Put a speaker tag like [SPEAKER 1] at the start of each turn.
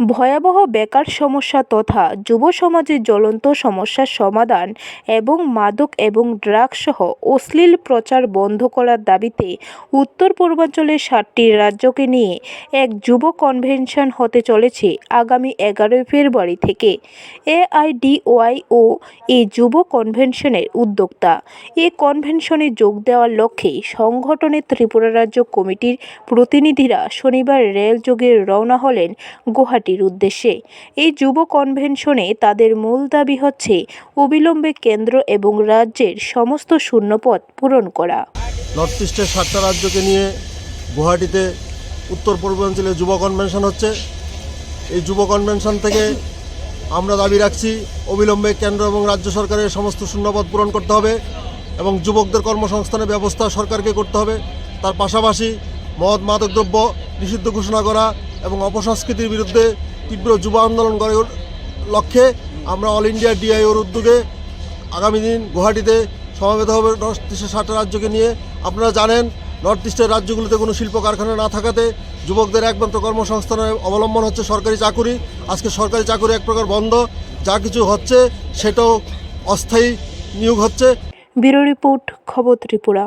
[SPEAKER 1] ভয়াবহ বেকার সমস্যা তথা যুব সমাজের জ্বলন্ত সমস্যার সমাধান এবং মাদক এবং ড্রাগসহ অশ্লীল প্রচার বন্ধ করার দাবিতে উত্তর পূর্বাঞ্চলের সাতটি রাজ্যকে নিয়ে এক যুব কনভেনশন হতে চলেছে আগামী এগারোই ফেব্রুয়ারি থেকে। এআইডিওয়াইও এই যুব কনভেনশনের উদ্যোক্তা। এ কনভেনশনে যোগ দেওয়ার লক্ষ্যে সংগঠনের ত্রিপুরা রাজ্য কমিটির প্রতিনিধিরা শনিবার রেলযোগে রওনা হলেন গুয়াহাটির উদ্দেশ্যে। এই যুব কনভেনশনে তাদের মূল দাবি হচ্ছে অবিলম্বে কেন্দ্র এবং রাজ্যের সমস্ত শূন্যপদ পূরণ করা।
[SPEAKER 2] নর্থ ইস্টের সাতটা রাজ্যকে নিয়ে গুয়াহাটিতে উত্তর পূর্বাঞ্চলে যুব কনভেনশন হচ্ছে। এই যুব কনভেনশন থেকে আমরা দাবি রাখছি, অবিলম্বে কেন্দ্র এবং রাজ্য সরকারের সমস্ত শূন্যপদ পূরণ করতে হবে এবং যুবকদের কর্মসংস্থানের ব্যবস্থা সরকারকে করতে হবে। তার পাশাপাশি মদ, মাদকদ্রব্য নিষিদ্ধ ঘোষণা করা এবং অপসংস্কৃতির বিরুদ্ধে তীব্র যুব আন্দোলন করার লক্ষ্যে আমরা অল ইন্ডিয়া ডিআইওর উদ্যোগে আগামী দিন গুয়াহাটিতে সমাবেত হবে নর্থ ইস্টের সাতটা রাজ্যকে নিয়ে। আপনারা জানেন নর্থ ইস্টের রাজ্যগুলোতে কোনো শিল্প কারখানা না থাকাতে যুবকদের একমাত্র কর্মসংস্থানের অবলম্বন হচ্ছে সরকারি চাকুরি। আজকে সরকারি চাকুরি এক প্রকার বন্ধ, যা কিছু হচ্ছে সেটাও অস্থায়ী নিয়োগ হচ্ছে।
[SPEAKER 1] ব্যুরো রিপোর্ট, খবর ত্রিপুরা।